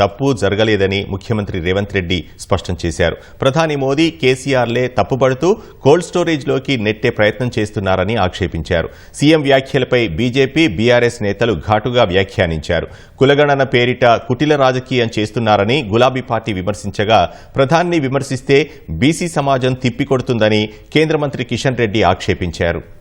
తప్పు జరగలేదని ముఖ్యమంత్రి రేవంత్ రెడ్డి స్పష్టం చేశారు. ప్రధాని మోదీ కేసీఆర్లే తప్పుపడుతూ కోల్డ్ స్టోరేజ్లోకి నెట్టే ప్రయత్నం చేస్తున్నారని ఆక్షేపించారు. సీఎం వ్యాఖ్యలపై బీజేపీ బీఆర్ఎస్ నేతలు ఘాటుగా వ్యాఖ్యానించారు. కులగణన పేరిట కుటిల రాజకీయం చేస్తున్నారని గులాబీ పార్టీ విమర్శించగా ప్రధాన్ని విమర్శిస్తే బీసీ సమాజం తిప్పికొడుతుందని కేంద్ర మంత్రి కిషన్ రెడ్డి ఆక్షేపించారు.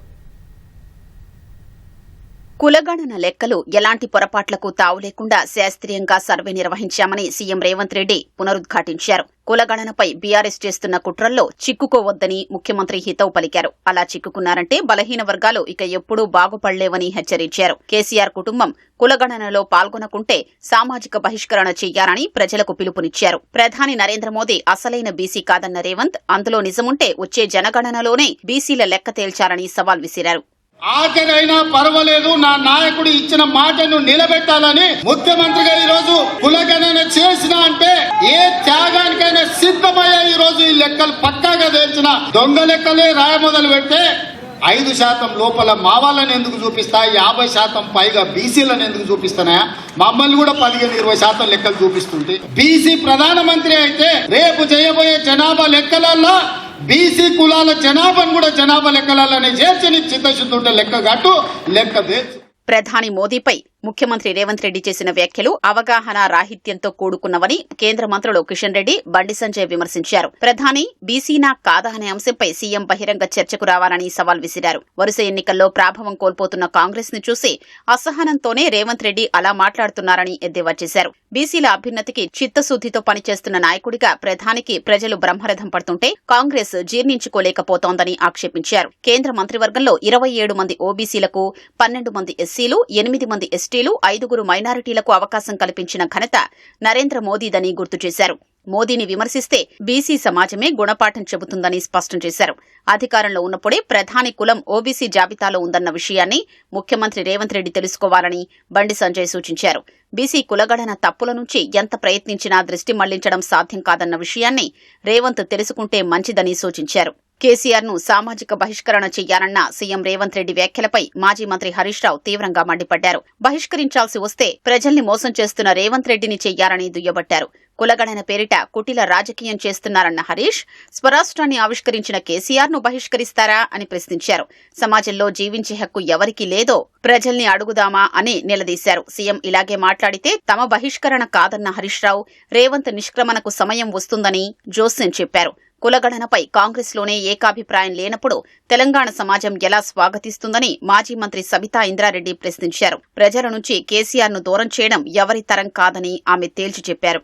కులగణన లెక్కలు ఎలాంటి పొరపాట్లకు తావు లేకుండా శాస్త్రీయంగా సర్వే నిర్వహించామని సీఎం రేవంత్ రెడ్డి పునరుద్ఘాటించారు. కులగణనపై బీఆర్ఎస్ చేస్తున్న కుట్రల్లో చిక్కుకోవద్దని ముఖ్యమంత్రి హితవు పలికారు. అలా చిక్కుకున్నారంటే బలహీన వర్గాలు ఇక ఎప్పుడూ బాగుపడలేవని హెచ్చరించారు. కేసీఆర్ కుటుంబం కులగణనలో పాల్గొనకుంటే సామాజిక బహిష్కరణ చెయ్యాలని ప్రజలకు పిలుపునిచ్చారు. ప్రధాని నరేంద్ర మోదీ అసలైన బీసీ కాదన్న రేవంత్ అందులో నిజముంటే వచ్చే జనగణనలోనే బీసీల లెక్క తేల్చారని సవాల్ విసిరారు. ఆఖరైనా పర్వాలేదు నా నాయకుడు ఇచ్చిన మాటను నిలబెట్టాలని ముఖ్యమంత్రిగా ఈ రోజు కులగణన చేసిన అంటే ఏ త్యాగానికైనా సిద్ధమయ్యా ఈ రోజు ఈ లెక్కలు పక్కాగా తెలిసిన దొంగ లెక్కలే రాయ మొదలు పెడితే ఐదు శాతం లోపల మా వాళ్ళని ఎందుకు చూపిస్తా యాభై శాతం పైగా బీసీలను ఎందుకు చూపిస్తానా? మమ్మల్ని కూడా పదిహేను ఇరవై శాతం లెక్కలు చూపిస్తుంది బీసీ ప్రధానమంత్రి అయితే రేపు చేయబోయే జనాభా లెక్కలలో బీసీ కులాల జనాభాను కూడా జనాభా లెక్కలని చేర్చి నీకు చిత్తశుద్ధి ఉంటే లెక్క కట్టు లెక్క తెచ్చు ప్రధాని మోదీపై ముఖ్యమంత్రి రేవంత్ రెడ్డి చేసిన వ్యాఖ్యలు అవగాహన రాహిత్యంతో కూడుకున్నవని కేంద్ర మంత్రులు కిషన్ రెడ్డి బండి సంజయ్ విమర్శించారు. ప్రధాని బీసీనా కాదా అనే అంశంపై సీఎం బహిరంగ చర్చకు రావాలని సవాల్ విసిరారు. వరుస ఎన్నికల్లో ప్రాభవం కోల్పోతున్న కాంగ్రెస్ను చూసి అసహనంతోనే రేవంత్ రెడ్డి అలా మాట్లాడుతున్నారని ఎద్దేవా చేశారు. బీసీల అభ్యున్నతికి చిత్తశుద్దితో పనిచేస్తున్న నాయకుడిగా ప్రధానికి ప్రజలు బ్రహ్మరథం పడుతుంటే కాంగ్రెస్ జీర్ణించుకోలేకపోతోందని ఆక్షేపించారు. కేంద్ర మంత్రివర్గంలో ఇరవై ఏడు మంది ఓబీసీలకు పన్నెండు మంది ఎస్సీలు ఎనిమిది మంది ఎస్టీలు ఐదుగురు మైనారిటీలకు అవకాశం కల్పించిన ఘనత నరేంద్ర మోదీదని గుర్తు చేశారు. మోదీని విమర్శిస్తే బీసీ సమాజమే గుణపాఠం చెబుతుందని స్పష్టం చేశారు. అధికారంలో ఉన్నప్పుడే ప్రధాని కులం ఓబీసీ జాబితాలో ఉందన్న విషయాన్ని ముఖ్యమంత్రి రేవంత్ రెడ్డి తెలుసుకోవాలని బండి సంజయ్ సూచించారు. బీసీ కులగణన తప్పుల నుంచి ఎంత ప్రయత్నించినా దృష్టి మళ్ళించడం సాధ్యం కాదన్న విషయాన్ని రేవంత్ తెలుసుకుంటే మంచిదని సూచించారు. కేసీఆర్ను సామాజిక బహిష్కరణ చెయ్యాలన్న సీఎం రేవంత్ రెడ్డి వ్యాఖ్యలపై మాజీ మంత్రి హరీష్ రావు తీవ్రంగా మండిపడ్డారు. బహిష్కరించాల్సి వస్తే ప్రజల్ని మోసం చేస్తున్న రేవంత్ రెడ్డిని చెయ్యాలని దుయ్యబట్టారు. కులగణన పేరిట కుటిల రాజకీయం చేస్తున్నారన్న హరీష్ స్వరాష్ట్రాన్ని ఆవిష్కరించిన కేసీఆర్ను బహిష్కరిస్తారా అని ప్రశ్నించారు. సమాజంలో జీవించే హక్కు ఎవరికీ లేదో ప్రజల్ని అడుగుదామా అని నిలదీశారు. సీఎం ఇలాగే మాట్లాడితే తమ బహిష్కరణ కాదన్న హరీష్ రావు రేవంత్ నిష్క్రమణకు సమయం వస్తుందని జోస్యం చెప్పారు. కులగణనపై కాంగ్రెస్లోనే ఏకాభిప్రాయం లేనప్పుడు తెలంగాణ సమాజం ఎలా స్వాగతిస్తుందని మాజీ మంత్రి సబితా ఇంద్రారెడ్డి ప్రశ్నించారు. ప్రజల నుంచి కేసీఆర్ను దూరం చేయడం ఎవరి తరం కాదని ఆమె తేల్చి చెప్పారు.